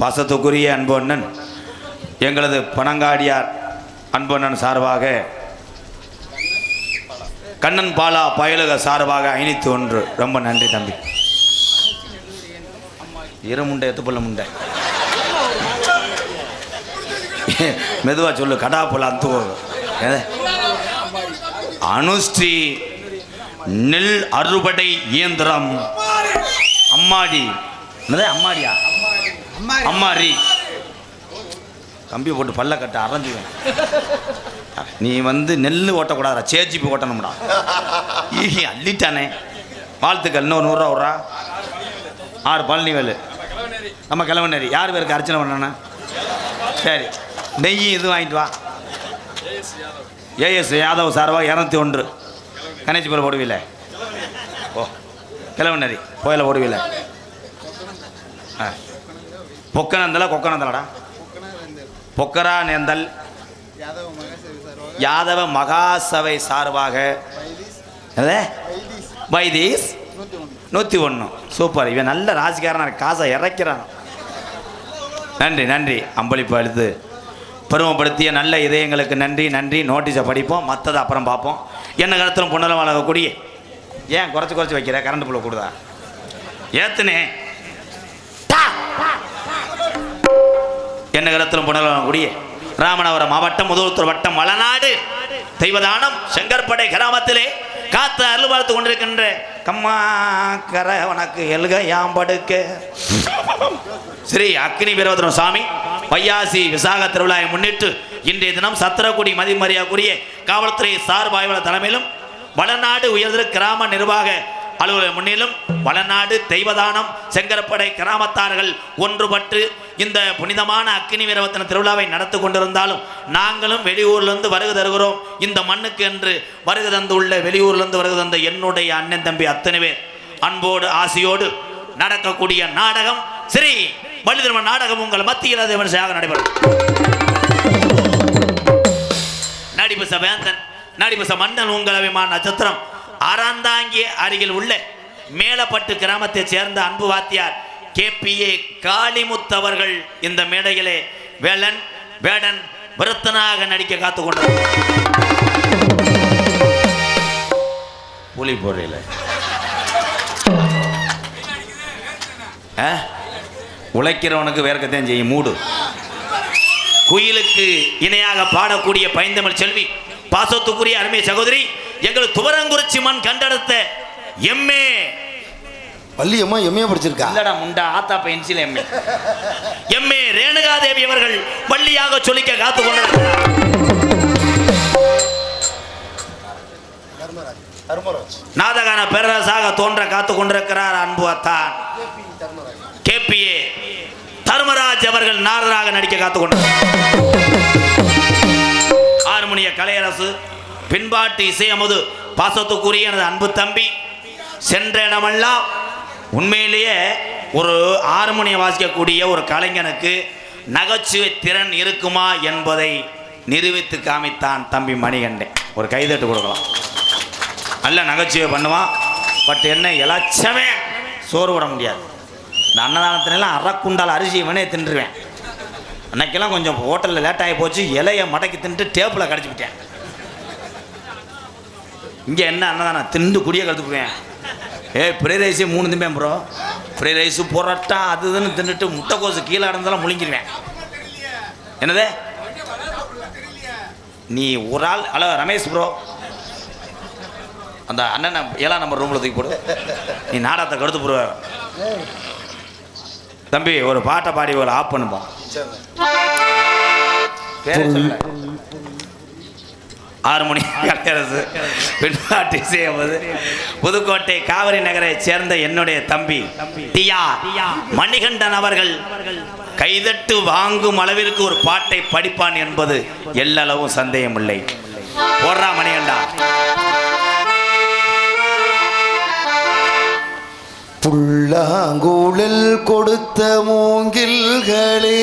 பாசத்துக்குரிய அன்பொன்னன் எங்களது பனங்காடியார் அன்பொன்னன் சார்பாக கண்ணன் பாலா பயலுக சார்பாக ஐநூற்றி ஒன்று. ரொம்ப நன்றி தம்பி. இரமுண்டை எத்துப்பள்ள முண்டை. மெதுவா சொல்லு கடாப்புல அந்து போகும் அனுஸ்ரீ நெல் அறுவடை இயந்திரம். அம்மாடி. அம்மாடியா? அம்மாரி. கம்பி போட்டு பல்ல கட்ட அரைஞ்சுவேன். நீ வந்து நெல் ஓட்டக்கூடாதா சேஜிபி ஓட்டணும்டா. ஈ அள்ளிட்டானே. வாழ்த்துக்கள் இன்னொரு நூறுரூவா விட்றா. ஆறு பழனி வேலு. நம்ம கிழவனேரி. யார் பேருக்கு அர்ச்சனை பண்ணண்ணா சரி. நெய் இது வாங்கிட்டு வா. ஏஎஸ் யாதவ் சார்வா இரநூத்தி ஒன்று. கணேசிபுரம் போடுவீல ஓ கிழவனேரி கோயில போடுவீல ஆ. பொக்கனந்தல கொக்கனந்தலடா. பொக்கரா நேந்தல். யாதவ மகாசபை சார்பாக. வைதீஸ். நூற்றி ஒன்று சூப்பர். இவன் நல்ல ராசிக்காரனா காசை இறக்கிறான். நன்றி நன்றி. அம்பளிப்பு அழுத்து. பருவப்படுத்திய நல்ல இதயங்களுக்கு நன்றி நன்றி. நோட்டீஸை படிப்போம். மற்றதை அப்புறம் பார்ப்போம். என்ன காலத்திலும் பொண்ணலம் வளர்க்கக்கூடிய ஏன் குறைச்சி குறைச்சி வைக்கிற? கரண்ட் புள்ள கூடுதா? ஏத்துனே என்ன காலத்திலும் பொண்ணலம் ராமநாதபுரம் மாவட்டம் முதல்வர் வட்டம் வளநாடு தெய்வதானம் செங்கற்படை கிராமத்திலே காத்து அருள் பார்த்து கொண்டிருக்கின்ற கம்மா கர உனக்கு யாம் படுக்க. ஸ்ரீ அக்னி வீரபத்ரம் சாமி வையாசி விசாக திருவிழாவை முன்னிட்டு இன்றைய தினம் சத்திரக்குடி மதிமரியாக்குரிய காவல்துறை சார்பாய்வாளர் தலைமையிலும் வளநாடு உயர்திரு கிராம நிர்வாக அலுவலகம் முன்னிலும் வளநாடு தெய்வதானம் செங்கரப்படை கிராமத்தார்கள் ஒன்றுபட்டு இந்த புனிதமான அக்னி வீரவத்தன திருவிழாவை நடத்தி கொண்டிருந்தாலும் நாங்களும் வெளியூர்லேருந்து வருகை தருகிறோம். இந்த மண்ணுக்கு என்று வருகை தந்துள்ள வெளியூர்லேருந்து வருகை தந்த என்னுடைய அண்ணன் தம்பி அத்தனை பேர் அன்போடு ஆசையோடு நடக்கக்கூடிய நாடகம் ஸ்ரீ வள்ளிதர்ம நாடகம் உங்கள் மத்தியில் அது விமர்சையாக நடைபெறும். நடிபச வேந்தன் நடிபச மன்னன் உங்கள் அபிமான நட்சத்திரம். ஆராந்தாங்கி அருகில் உள்ள மேலப்பட்டு கிராமத்தை சேர்ந்த அன்பு வாத்தியார் கே பி ஏ காளிமுத்தவர்கள் இந்த மேடையிலே வேலன் வேடன் விருத்தனாக நடிக்க காத்து கொண்டார் புலி போடுறீல உழைக்கிறவனுக்கு வேர்க்கத்தான் செய்யும் மூடு. குயிலுக்கு இணையாக பாடக்கூடிய பைந்தமிழ் செல்வி பாசத்துக்குரிய அருமை சகோதரி எங்கள் துவரங்குறிச்சி மண் கண்டெடுத்த எம்ஏ. பள்ளியம்மா எம்ஏ படிச்சிருக்கா? இல்லடா முண்டா ஆத்தா பென்சில் எம்ஏ. எம்ஏ ரேணுகாதேவி அவர்கள் பள்ளியாக சொல்லிக்க காத்து கொண்டிருக்கிறார் நாதகான பேரரசாக தோன்ற காத்து கொண்டிருக்கிறார் அன்பு அத்தான். கேபிஏ. தர்மராஜ் அவர்கள் நாரதராக நடிக்க காத்து கொண்டிருக்கிறார் ஆறுமணிய கலையரசு பின்பாட்டு இசையமுது பாசத்துக்குரிய எனது அன்பு தம்பி. சென்ற இடமெல்லாம் உண்மையிலேயே ஒரு ஹார்மோனியம் வாசிக்கக்கூடிய ஒரு கலைஞனுக்கு நகைச்சுவை திறன் இருக்குமா என்பதை நிரூபித்து காமித்தான் தம்பி மணிகண்டன். ஒரு கைதட்டு கொடுக்கலாம். நல்ல நகைச்சுவை பண்ணுவான். பட் என்ன எலட்சமே சோறு விட முடியாது. இந்த அன்னதானத்தினெல்லாம் அறக்குண்டால் அரிசி இவனே தின்றுவேன். அன்னைக்கெல்லாம் கொஞ்சம் ஹோட்டலில் லேட்டாகி போச்சு. இலையை மடக்கி தின்ட்டு டேப்பில் கடிச்சுக்கிட்டேன் இங்கே என்ன அன்னதானம் திண்டு குடிய கழுத்துக்குவேன் ஏ ஃப்ரைட் ரைஸே மூணு திம்பேன் ப்ரோ ஃப்ரைட் ரைஸு பொரோட்டா அது இதுன்னு தின்னுட்டு முட்டைக்கோசு கீழே இருந்தாலும் முழுங்கிடுவேன் என்னது? நீ ஒரு ஆள் ஹலோ ரமேஷ் ப்ரோ அந்த அண்ணனை ஏழாம் நம்பர் ரூமில் தூக்கி போடு. நீ நாடகத்தை கடுத்து போடுவ. தம்பி ஒரு பாட்டை பாடி ஒரு ஆஃப் பண்ணுப்பா பேரை. ஆறு மணி கலையரசு பின்பாட்டு செய்யும்போது புதுக்கோட்டை காவிரி நகரைச் சேர்ந்த என்னுடைய தம்பி டியா மணிகண்டன் அவர்கள் கைதட்டு வாங்கும் அளவிற்கு ஒரு பாட்டை படிப்பான் என்பது எல்லளவும் சந்தேகமில்லை. போடுறா மணிகண்டா. புல்லாங்குழல் கொடுத்த மூங்கில்களே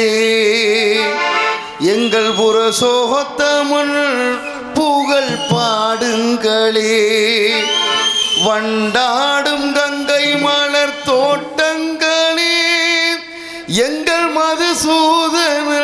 எங்கள் புரசோகத்தமிழ் புகழ் பாடுங்களே. வண்டாடும் கங்கை மலர் தோட்டங்களே. எங்கள் மதுசூதன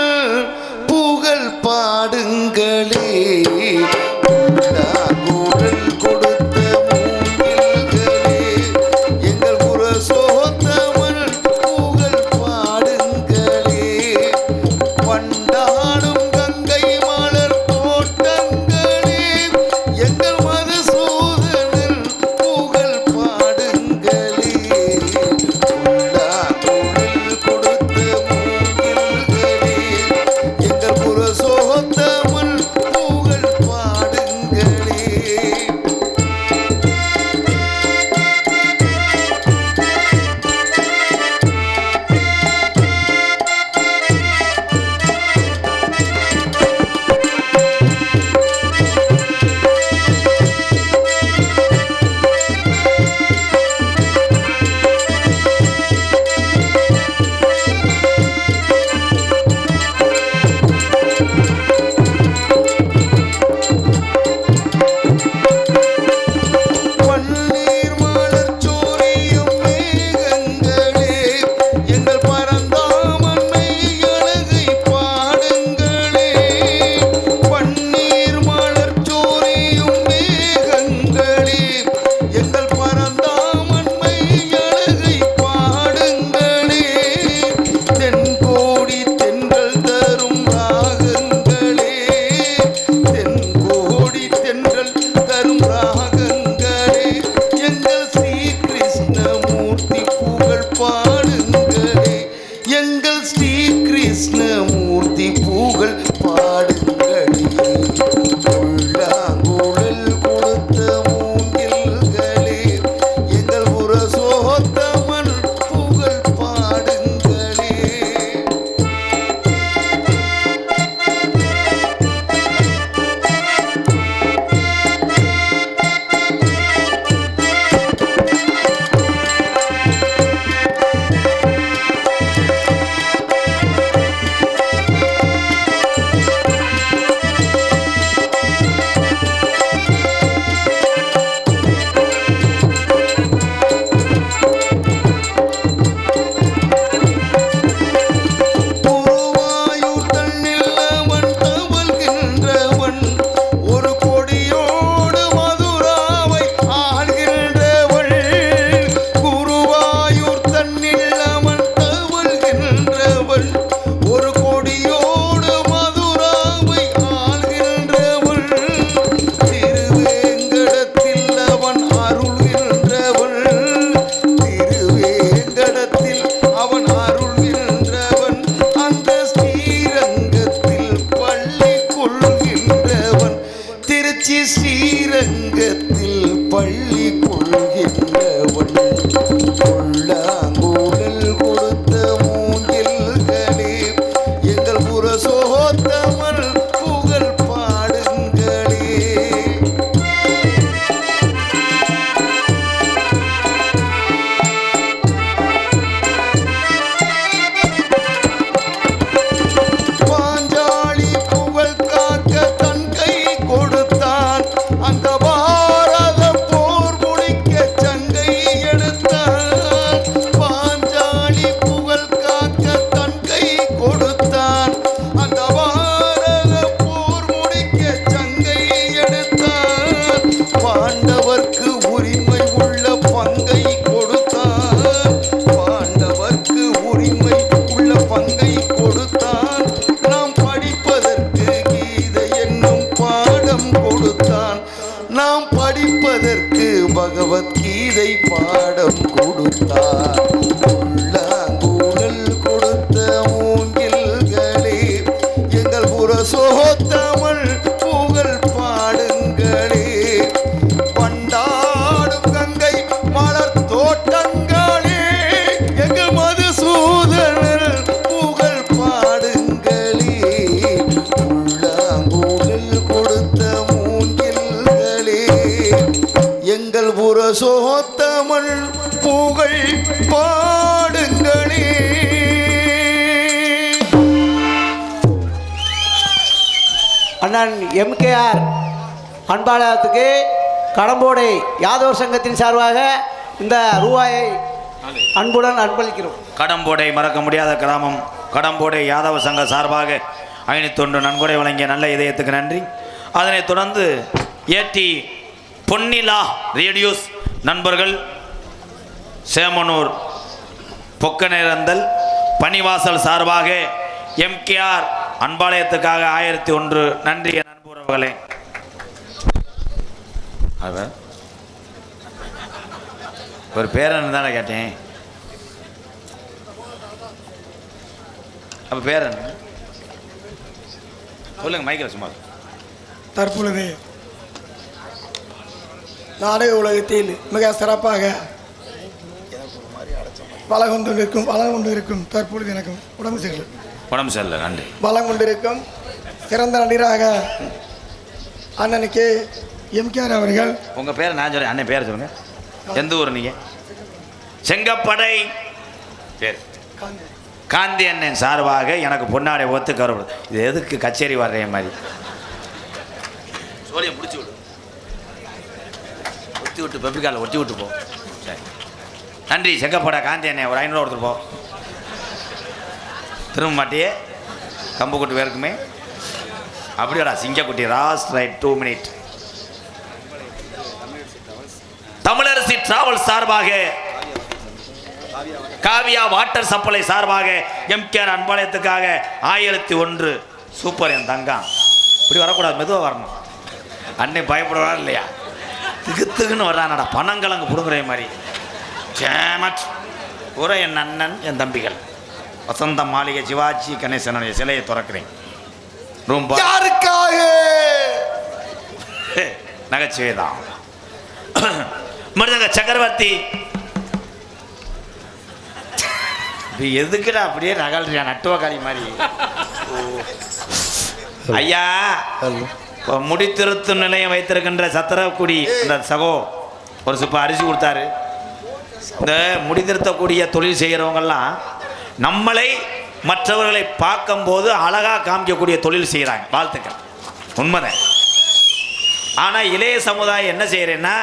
உரசோத்தமிழ் புகழ் பாடுங்களே. அண்ணன் எம்கேஆர் அன்பாளத்துக்கு கடம்போடை யாதவர் சங்கத்தின் சார்பாக இந்த ரூபாயை அன்புடன் அன்பளிக்கிறோம் கடம்போடை மறக்க முடியாத கிராமம் கடம்போடை யாதவ சங்க சார்பாக ஐநூத்தொன்று நன்கொடை வழங்கிய நல்ல இதயத்துக்கு நன்றி. அதனைத் தொடர்ந்து ஏற்றி பொன்னிலா ரேடியோஸ். நண்பர்கள் சேமனூர் பொக்கநேரந்தல் பணிவாசல் சார்பாக எம்கேஆர் அன்பாலயத்துக்காக ஆயிரத்தி ஒன்று நன்றி என் நண்புறவுகளே அவர்? ஒரு பேரன் தானே கேட்டேன். அப்போ பேரன்? சொல்லுங்க மைக்கில் சும்மா தற்பொழுது நாடக உலகத்தில் மிக சிறப்பாக வளம் கொண்டிருக்கும் வளம் கொண்டிருக்கும். தற்பொழுது எனக்கு உடம்பு சரியில்லை. உடம்பு சரியில்லை நன்றி. வளம் கொண்டிருக்கும். சிறந்த நடிகராக அண்ணனுக்கு எம்கேஆர் அவர்கள். உங்கள் பேரை நான் சொல்றேன். அண்ணன் பேரை சொல்லுங்க. எந்த ஊர் நீங்கள் செங்கப்படை. பேர் காந்தி. அண்ணன் சார்பாக எனக்கு பொன்னாடை ஒத்து கருவல் இது எதுக்கு கச்சேரி வர்றேன் மாதிரி? சோழியை பிடிச்சி ஒட்டி விட்டு பெப்பிக்கால ஒட்டி விட்டு போ. சரி. நன்றி செங்கப்படை காந்தி அண்ணே ஒரு ஐநூறு ஒருத்தர் போ. திரும்ப மாட்டியே கம்பு கொட்டு வேறுக்குமே அப்படியாடா சிங்கக்குட்டி last right two minute Tamilarasi travel சார்பாக காவியா வாட்டர் சப்ளை சார்பாக எம்கேஆர் அன்பாளையத்துக்காக ஆயிரத்தி ஒன்று சூப்பர் என் தங்கம். இப்படி வரக்கூடாது மெதுவாக வரணும். அன்னை பயப்படுவா இல்லையா? திகுத்துக்குன்னு வர்றானடா பனங்கிழங்கு பிடுங்குற மாதிரி. சேமட் உரை என் அண்ணன் என் தம்பிகள். வசந்த மாளிகை சிவாஜி கணேசனுடைய சிலையை திறக்கிறேன். ரொம்ப யாருக்காக? நகைச்சுவை தான் மருதங்க சக்கரவர்த்தி. எதுக்குடா அப்படியே நகல்றியா நட்டுவக்காளி மாதிரி? ஐயா முடித்திருத்தும் நிலையம் வைத்திருக்கின்ற சத்திரக்குடி இந்த சகோ ஒரு சுப்ப அரிசி கொடுத்தாரு. இந்த முடித்திருத்தக்கூடிய தொழில் செய்கிறவங்கெல்லாம் நம்மளை மற்றவர்களை பார்க்கும்போது அழகாக காமிக்கக்கூடிய தொழில் செய்கிறாங்க வாழ்த்துக்கள். உண்மைதான். ஆனால் இளைய சமுதாயம் என்ன செய்கிறேன்னா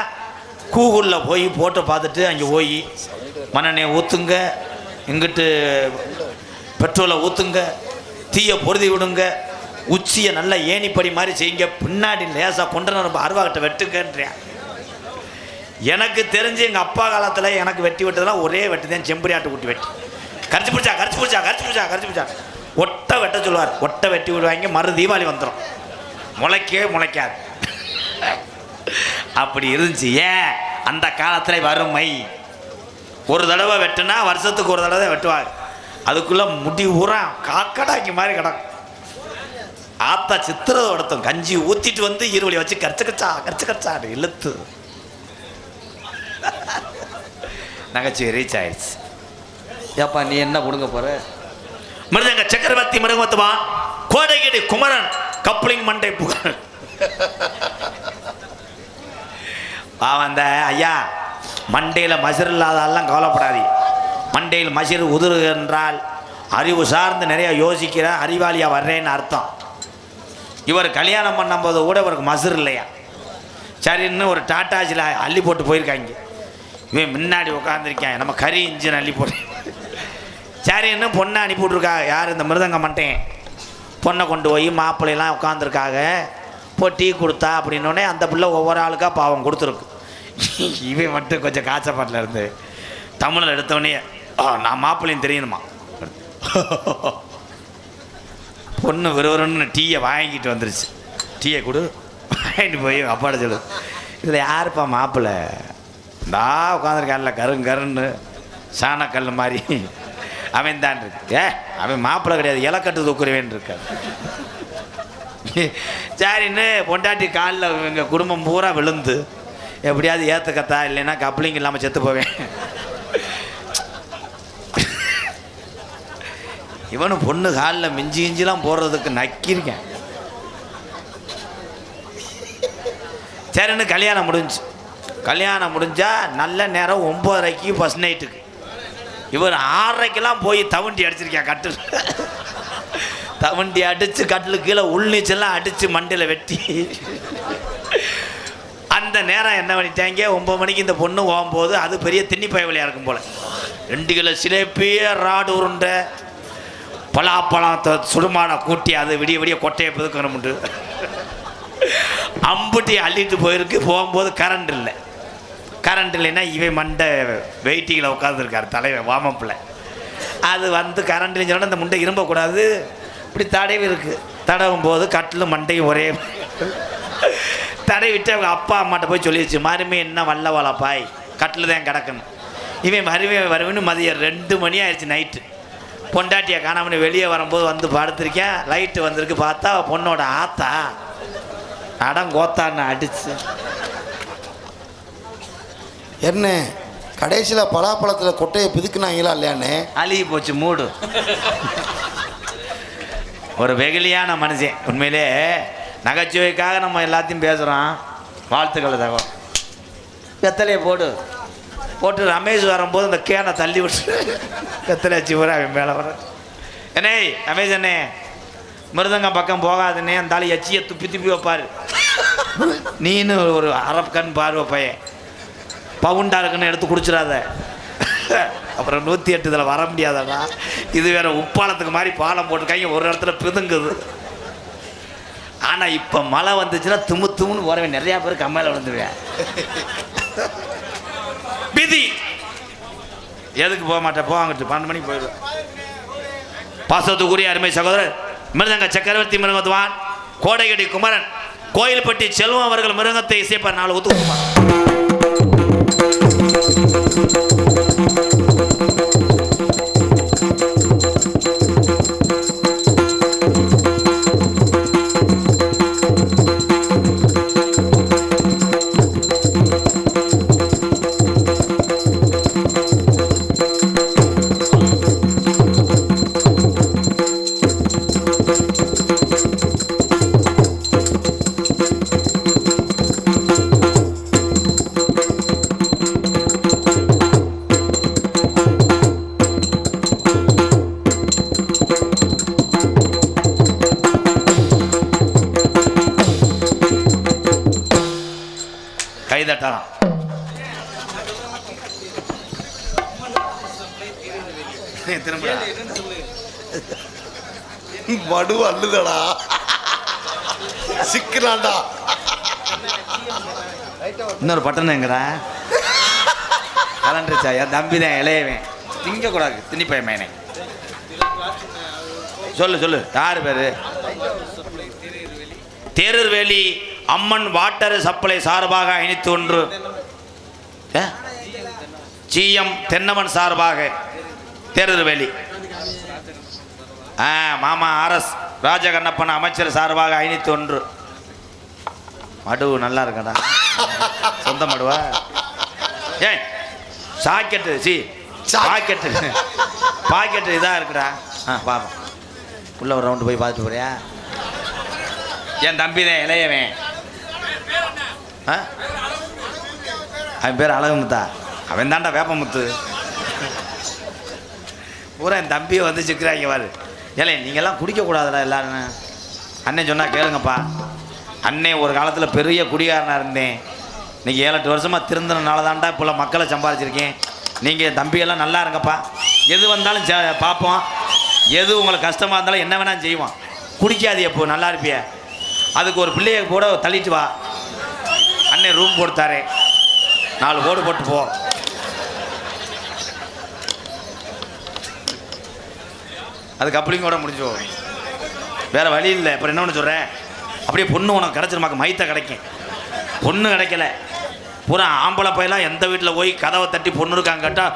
கூகுளில் போய் போட்டு பார்த்துட்டு அங்கே போய் மண்ணெண்ணெய் ஊற்றுங்க இங்கிட்டு பெட்ரோலை ஊற்றுங்க தீயை பொருதி விடுங்க உச்சியை நல்லா ஏணிப்படி மாதிரி செய்யுங்க. பின்னாடி லேசாக கொண்டு நம்ம அருவாகிட்ட வெட்டுங்கன்றேன் எனக்கு தெரிஞ்சு எங்கள் அப்பா காலத்தில் எனக்கு வெட்டி வெட்டதெல்லாம் ஒரே வெட்டு தான் செம்பரியாட்டு குட்டி வெட்டி. கரைச்சி பிடிச்சா கரைச்சி பிடிச்சா கரைச்சி பிடிச்சா கரைச்சி பிடிச்சா. ஒட்டை வெட்ட சொல்லுவார். ஒட்டை வெட்டி விடுவாங்க மறு தீபாவளி வந்துடும் முளைக்கவே முளைக்காது. அப்படி இருந்துச்சு. ஏன்? அந்த காலத்தில் வறுமை. ஒரு தடவை வெட்டுனா வருஷத்துக்கு ஒரு தடவை வெட்டுவாங்க அதுக்குள்ளே முடி ஊரா காக்கடாக்கி மாதிரி கிடக்கும். ஆத்தா சித்திரதை படுத்தும் கஞ்சி ஊற்றிட்டு வந்து இருவழி வச்சு கரைச்சு கச்சா கரைச்சு கச்சா இழுத்து. நகைச்சுவை ரீச் ஆயிடுச்சு ஏப்பா நீ என்ன கொடுங்க போற? மிருதங்க சக்கரவர்த்தி மிருகமத்துவா கோடைகிடி குமரன் கப்ளிங் மண்டை புகழ். அந்த ஐயா மண்டையில் மசிர் இல்லாதாலாம் கவலைப்படாதீ. மண்டையில் மசிர் உதிரு என்றால் அறிவு சார்ந்து நிறைய முக்கிற அறிவாளியாக வர்றேன்னு அர்த்தம். இவர் கல்யாணம் பண்ணும்போது கூட இவருக்கு மசூர் இல்லையா? சரின்னு ஒரு டாட்டாஜில் அள்ளி போட்டு போயிருக்காங்க. இவன் முன்னாடி உட்காந்துருக்கேன் நம்ம கறி இன்ஜின் அள்ளி போட்டு. சரின்னு பொண்ணை அனுப்பி விட்ருக்கா யார் இந்த மிருதங்க மட்டேன் பொண்ணை கொண்டு போய் மாப்பிள்ளையெல்லாம் உட்காந்துருக்காங்க இப்போ டீ கொடுத்தா அப்படின்னோடனே அந்த பிள்ளை ஒவ்வொரு ஆளுக்கா பாவம் கொடுத்துருக்கு. இவன் மட்டும் கொஞ்சம் காய்ச்சப்பாட்டில் இருந்து தமிழில் எடுத்தோடனே நான் மாப்பிள்ளையும் தெரியணுமா பொண்ணு விறுவிறுன்னு டீயை வாங்கிட்டு வந்துருச்சு. டீயை கொடு. வாங்கிட்டு போய் அப்பாட சொல்லு. இதில் யாருப்பா மாப்பிள்ள? இந்தா உட்காந்துருக்கான்ல கருங் கருன்னு. சாணக்கல் மாதிரி. அவன் தான் இருக்கு. ஏ அவன் மாப்பிள்ளை கிடையாது. இலக்கட்டு தூக்குறவேன் இருக்கான். சரின்னு பொண்டாட்டி காலில் எங்கள் குடும்பம் பூரா விழுந்து. எப்படியாவது ஏற்றுக்கத்தா இல்லைன்னா கப்ளிங் இல்லாமல் செத்து போவேன். இவனு பொண்ணு காலில் மிஞ்சி கிஞ்சிலாம் போடுறதுக்கு நக்கியிருக்கேன். சரின்னு கல்யாணம் முடிஞ்சு. கல்யாணம் முடிஞ்சால் நல்ல நேரம் ஒம்பதரைக்கு ஃபஸ்ட் நைட்டுக்கு இவர் ஆறரைக்கெல்லாம் போய் தவண்டி அடிச்சிருக்கேன் கட்டில். தவண்டி அடித்து கட்டில் கீழே உள்நீச்செல்லாம் அடித்து மண்டியில் வெட்டி. அந்த நேரம் என்ன பண்ணிட்டாங்க? ஒம்பது மணிக்கு இந்த பொண்ணு போகும்போது அது பெரிய திண்ணி பயவலியாக இருக்கும் போல். ரெண்டு கிலோ சிலேப்பி ராடு உருண்டை. பலாப்பழத்தை சுடுமான கூட்டி அது விடிய விடிய கொட்டையை பிதுக்கணும்ட்டு. அம்புட்டி அள்ளிட்டு போயிருக்கு. போகும்போது கரண்ட் இல்லை. கரண்ட் இல்லைன்னா இவன் மண்டை வெயிட்டிங்கில் உட்காந்துருக்கார் தலைவன் வாமப்பில் அது வந்து கரண்ட் இல்லைன்னு அந்த முண்டை இரும்பக்கூடாது. இப்படி தடவி இருக்கு. தடவும் போது கட்டிலும் மண்டையும் ஒரே தடவிட்டு அவங்க அப்பா அம்மாட்ட போய் சொல்லிடுச்சு மருமே என்ன வல்ல வளப்பாய்? கட்டில் தான் கிடக்கணும். இவன் வருவேன் வருவேன்னு மதியம் ரெண்டு மணி ஆயிடுச்சு நைட்டு. பொண்டாட்டியை காணாமனு வெளியே வரும்போது வந்து படுத்திருக்கேன். லைட்டு வந்திருக்கு பார்த்தா பொண்ணோட ஆத்தா. அடங்கோத்தான்னு அடிச்சு. என்ன? கடைசியில் பலாப்பழத்தில் கொட்டையை பிதுக்குனாங்களா இல்லையாண்ணே அழுகி போச்சு மூடு. ஒரு வெகுளியான மனுஷன். உண்மையிலே நகைச்சுவைக்காக நம்ம எல்லாத்தையும் பேசுகிறோம் வாழ்த்துக்கள் தகவல். வெத்தலையை போடு. போட்டு ரமேஷ் வரும்போது இந்த கேனை தள்ளி விட்டு எத்தனை சிவரா அவன் மேலே வர என்னே ரமேஷ் அண்ணே மிருதங்கம் பக்கம் போகாதுன்னே அந்த ஆளு எச்சியை துப்பி துப்பி வைப்பார். நீனு ஒரு அரப்கன் பார்வை பையன். பவுண்டா இருக்குன்னு எடுத்து குடிச்சிடாத. அப்புறம் நூற்றி எட்டு இதில் வர முடியாதடா. இது வேற உப்பாலத்துக்கு மாதிரி பாலம் போட்டிருக்காங்க ஒரு இடத்துல பிதுங்குது. ஆனால் இப்போ மழை வந்துச்சுன்னா தும்மு தும்முன்னு போறவன் நிறையா பேர் கம்மையில் விழுந்துவேன் விதி. எதுக்கு போக மாட்டேன் போவாங்க பன்னெண்டு மணிக்கு போயிடுவேன் பாசத்துக்குரிய அருமை சகோதரர் மிருதங்க சக்கரவர்த்தி மிருகத்துவான் கோடையடி குமரன் கோயில்பட்டி செல்வம் அவர்கள் மிருகத்தை இசைப்பார் நாலு ஒத்து பண்ணுதடா சிக்கலாண்டா. இன்னொரு பட்டன் எங்கடா கலண்டுருச்சா என் தம்பி தான் இளையவன். திங்கக்கூடாது திணிப்பையன் மேனே. சொல்லு சொல்லு யார் பேர்? தேரர்வேலி அம்மன் வாட்டர் சப்ளை சார்பாக அணித்து ஒன்று. ஏ? ஜிஎம் தென்னவன் சார்பாக தேரர்வேலி ஆ மாமா ஆர்எஸ் ராஜகண்ணப்பன் அமைச்சர் சார்பாக ஐநூத்தி ஒன்று. மடு நல்லா இருக்கடா. சொந்த மடுவா? ஏ சாக்கெட்டு சி சாக்கெட்டு பாக்கெட்டு இதாக இருக்குடா. ஆ பாப்பா உள்ள ஒரு ரவுண்டு போய் பார்த்துட்டு போறியா? என் தம்பி தான் இளையவன். ஆ? அவன் பேர் அழகுமுத்தா. அவன் தான்டா வேப்பமுத்து. பூரா என் தம்பியை வந்து சிக்கிறாங்க பாரு. ஏலே நீங்கள்லாம் குடிக்கக்கூடாதுடா எல்லாரும். அண்ணன் சொன்னால் கேளுங்கப்பா. அண்ணன் ஒரு காலத்தில் பெரிய குடிகாரனாக இருந்தேன். இன்றைக்கி ஏழு எட்டு வருஷமாக திருந்தினால தான்டா இப்போல்லாம் மக்களை சம்பாதிச்சிருக்கேன் நீங்கள் தம்பியெல்லாம் நல்லா இருங்கப்பா. எது வந்தாலும் ச- பார்ப்போம் எது உங்களுக்கு கஷ்டமாக இருந்தாலும் என்ன வேணாலும் செய்வோம். குடிக்காது எப்போ நல்லா இருப்பிய. அதுக்கு ஒரு பிள்ளைய கூட தள்ளிட்டு வா. அண்ணன் ரூம் கொடுத்தாரு நாலு கோடு போட்டு போ. அது கப்ளிங்கோட முடிஞ்சு போகும் வேறு வழி இல்லை. அப்புறம் என்ன ஒன்று சொல்கிறேன் அப்படியே பொண்ணு உனக்கு கிடச்சிருமாக்கு? மைத்த கிடைக்கும். பொண்ணு கிடைக்கல. பூரா ஆம்பளை பையெல்லாம் எந்த வீட்டில் போய் கதவை தட்டி பொண்ணு இருக்காங்க கேட்டால்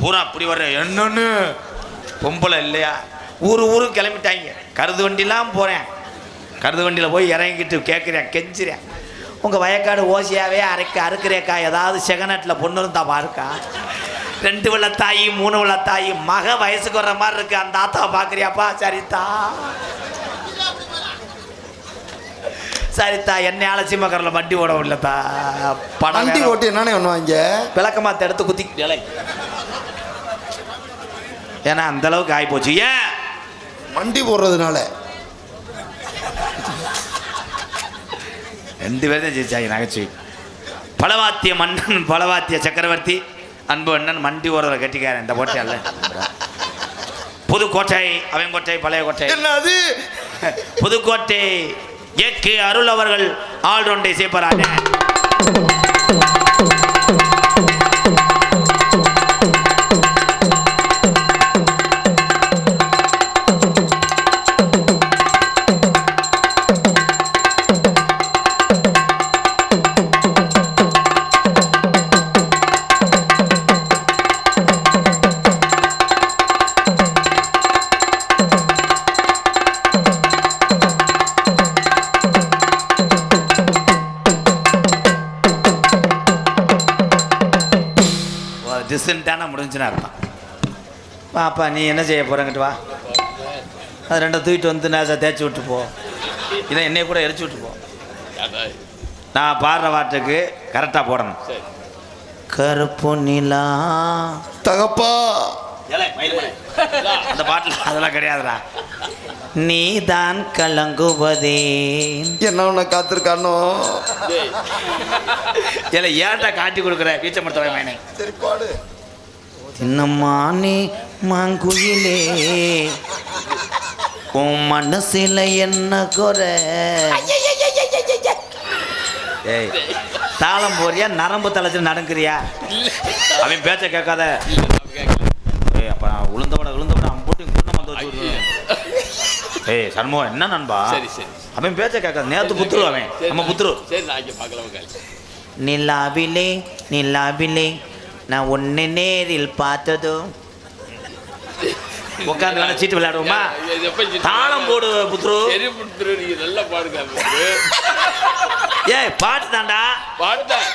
பூரா அப்படி வர்ற. என்னன்னு? பொம்பளை இல்லையா? ஊர் ஊரும் கிளம்பிட்டாங்க. கருது வண்டிலாம் போகிறேன் கருது வண்டியில் போய் இறங்கிட்டு கேட்குறேன் கெஞ்சுறேன். உங்கள் வயக்காடு ஓசியாவே அரைக்க அறுக்கிறேக்கா? ஏதாவது செகநட்டில் பொண்ணு இருந்தா பாருக்கா? ரெண்டு வெள்ள தாயி மூணு வெள்ள தாயி மக வயசுக்கு வர்ற மாதிரி இருக்கு. அந்த ஆத்தாவை பார்க்குறியாப்பா? சரிதா. சரிதா என்னை அலட்சியமாக்கரில் வண்டி ஓட விடலத்தா படம் வண்டி. ஓட்டி என்னண்ணே பண்ணுவாங்க? விளக்கமாத்த எடுத்து குத்தி. ஏன்னா அந்த அளவுக்கு ஆகிப்போச்சு ஏன்? வண்டி போடுறதுனால. ரெண்டு பேரும் தான் ஜெயிச்சாங்க நகைச்சுவை. பலவாத்திய மன்னன் பலவாத்திய சக்கரவர்த்தி. அன்பு அண்ணன் மண்டி ஓடுற கட்டிக்காரன் இந்த போட்டி அல்ல புதுக்கோட்டை அவன் கோட்டை பழைய கோட்டை. என்னது? புதுக்கோட்டை ஏக்கு அருள் அவர்கள் ஆல்ரவுண்டை சேர்ப்பாராங்க நீ என்ன செய்ய போறங்கிட்டு வா. அது ரெண்டை தூக்கிட்டு வந்து நேசா தேய்ச்சி விட்டு போ இதை என்னைய கூட எரிச்சு விட்டு போ நான் பாடுற பாட்டுக்கு கரெக்டாக போடணும். கருப்பு நிலா. தகப்பா. அந்த பாட்டில் அதெல்லாம் கிடையாதுடா. நீ தான் கலங்குவதே என்ன உன்னை காத்திருக்கானோ? இல்லை ஏன்டா காட்டி கொடுக்குற? வீச்சமர்த்தவை மேனே சரி பாடு. சின்னம்மானே மாங்குயிலே. உன் மனசுல என்ன குறை? ஏய் தாளம் போறியா நரம்பு தலைச்சு நடங்குறியா? அவன் பேச்ச கேட்காத. ஏய் அப்ப நான் உளுந்த விட உளுந்த விட அவன் போட்டு குண்ணம் வந்து. ஏய் சண்முகம் என்ன நண்பா? சரி சரி. அவன் பேச்ச கேட்காத. நேத்து புத்துரு அவன். நம்ம புத்துரு. சரி நான் இங்கே பார்க்கலாம் காலி நிலாவிலே நிலாவிலே நான் உன்னை நேரில் பார்த்ததும் உட்காந்து வேணா சீட்டு விளையாடுவோமா? தாளம் போடு புத்ரு. நீங்க நல்லா பாடுங்க. ஏய் பாட்டு தாண்டா பாடுதான்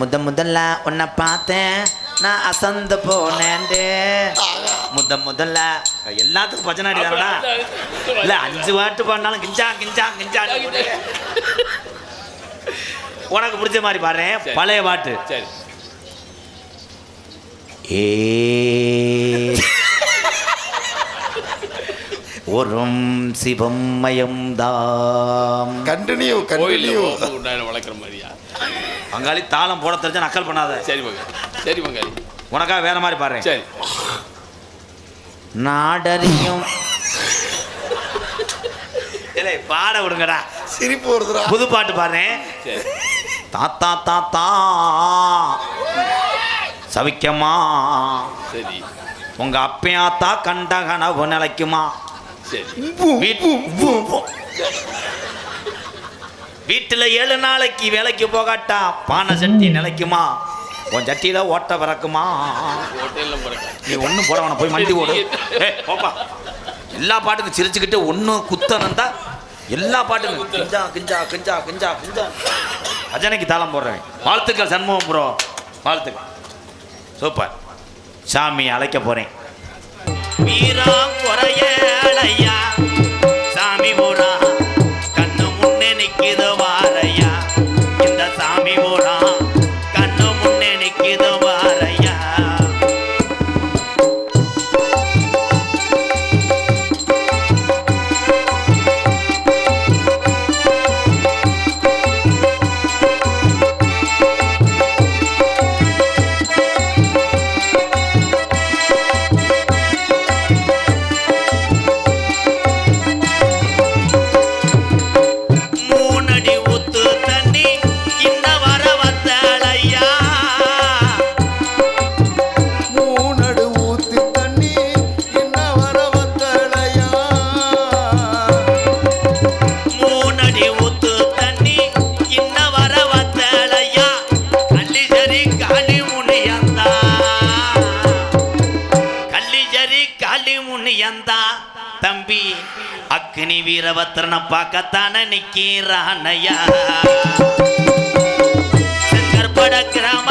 முத முதல்ல உன்னை பார்த்தேன். நான் அசந்து போனேன்டே. முத முதல்ல எல்லாத்துக்கும் பஜனை அடி தானடா. இல்ல அஞ்சு பாட்டு பாடினாலும் கிஞ்சா கிஞ்சா கிஞ்சா உனக்கு பிடிச்ச மாதிரி பாடுறேன். பழைய பாட்டு. சரி. ஏ. ஒரும் சிவமயம் தாம். கண்டினியூ கண்டினியூ வளர்க்குற மாதிரியா? பங்காளி தாளம் போட தெரிஞ்சா நக்கல் பண்ணாத. சரி மங்க சரி மங்காளி உனக்காக வேற மாதிரி பாடுறேன் சரி. நாடறியும். இல்லை பாட விடுங்கடா. சிரிப்பு வருதுடா. புது பாட்டு சரி. தாத்தா தாத்தா சவிக்கமா? சரி. உங்க அப்பையாத்தா கண்ட கனவு நிலைக்குமா? வீட்டுல ஏழு நாளைக்கு வேலைக்கு போகாட்டா பானை சட்டி நிலைக்குமா? உன் சட்டியில ஓட்ட பிறக்குமா? நீ ஒன்றும் போட வேணாம் போய் மண்டி ஓடு போப்பா. எல்லா பாட்டுக்கும் சிரிச்சுக்கிட்டு ஒன்று குத்தனந்தா எல்லா பாட்டுக்கும் கிஞ்சா கிஞ்சா கிஞ்சா கிஞ்சா கிஞ்சா. அஜனைக்கு தாளம் போடுறேன். வாழ்த்துக்கள் சண்முகம் ப்ரோ வாழ்த்துக்கள். சூப்பர். சாமி அழைக்க போறேன். வீரா குறையலையா சாமி போட பார்க்கத்தானே நிக்கிறானையா செங்கற்பட கிராமத்திலே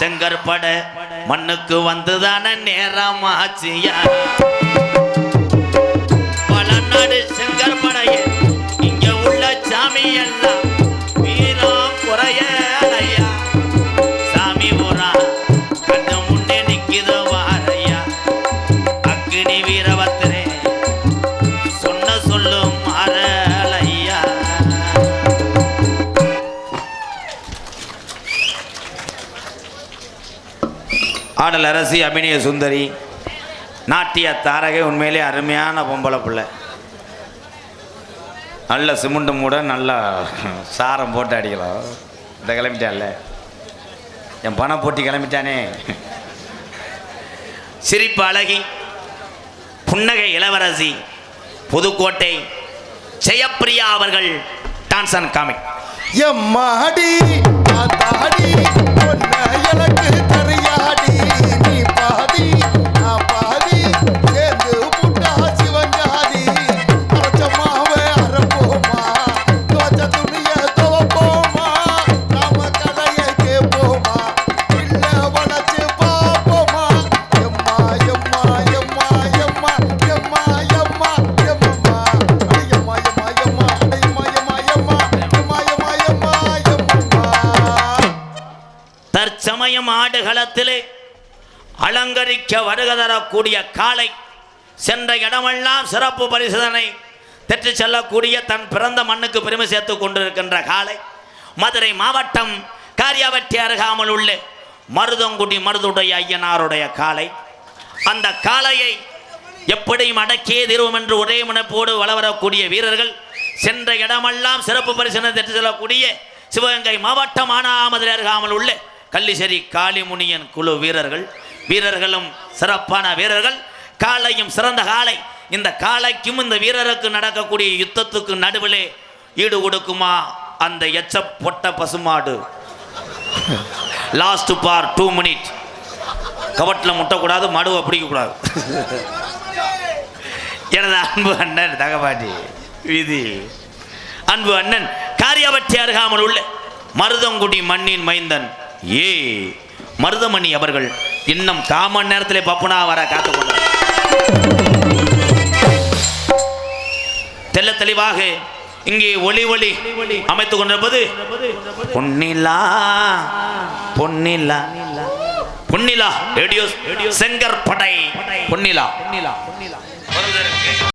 செங்கற்பட மண்ணுக்கு வந்துதான நேரம் ஆச்சியா பல நாடு செங்கற்படையே இங்க உள்ள சாமி எல்லாம் வீரம் குறைய பாடல் அரசி அபிநய சுந்தரி. நாட்டிய தாரகை உண்மையிலே அருமையான பொம்பளை பிள்ளை. நல்ல சிமெண்ட் மூட நல்லா சாரம் போட்டு அடிக்கலாம். இந்த கிளம்பிட்டால என் பணம் போட்டி கிளம்பிட்டானே. சிரிப்பு அழகி புன்னகை இளவரசி புதுக்கோட்டை ஜெயப்பிரியா அவர்கள் டான்ஸ் அண்ட் காமிக். எம்மாடி எனக்கு அலங்கரிக்க வருக தரக்கூடிய காளை சென்ற இடமெல்லாம் சிறப்பு பரிசோதனை பெற்று செல்லக்கூடிய தன் பிறந்த மண்ணுக்கு பெருமை சேர்த்து கொண்டிருக்கின்ற காளை மதுரை மாவட்டம் காரியாவட்டி அருகாமல் உள்ள மருதங்குடி மருதுடைய ஐயனாருடைய காளை அந்த காளையை எப்படியும் அடக்கியே தீர்வோம் என்று ஒரே முனைப்போடு வளவரக்கூடிய வீரர்கள் சென்ற இடமெல்லாம் சிறப்பு பரிசனை பெற்று செல்லக்கூடிய சிவகங்கை மாவட்டம் ஆனாமதுரை அருகாமல் உள்ள கள்ளிசேரி காளிமுனியன் குழு வீரர்கள். வீரர்களும் சிறப்பான வீரர்கள். காளையும் சிறந்த காளை. இந்த காளைக்கும் இந்த வீரருக்கு நடக்கக்கூடிய யுத்தத்துக்கு நடுவிலே ஈடு கொடுக்குமா? அந்த எச்ச பொட்ட பசுமாடு. லாஸ்ட் பார் டூ மினிட் கவட்டில் முட்டக்கூடாது மடுவை பிடிக்கக்கூடாது. எனது அன்பு அண்ணன் தகபாட்டி விதி. அன்பு அண்ணன் காரியாவட்டி அருகாமல் உள்ள மருதங்குடி மண்ணின் மைந்தன் ஏ மருதமணி அவர்கள் இன்னும் காமன் நேரத்தில் பப்புனா வர காத்து தெல்ல தெளிவாக இங்கே ஒளி ஒளி அமைத்துக் கொண்டிருப்பது பொன்னிலா பொன்னிலா. பொன்னிலா ரேடியோ செங்கற்படை பொன்னிலா.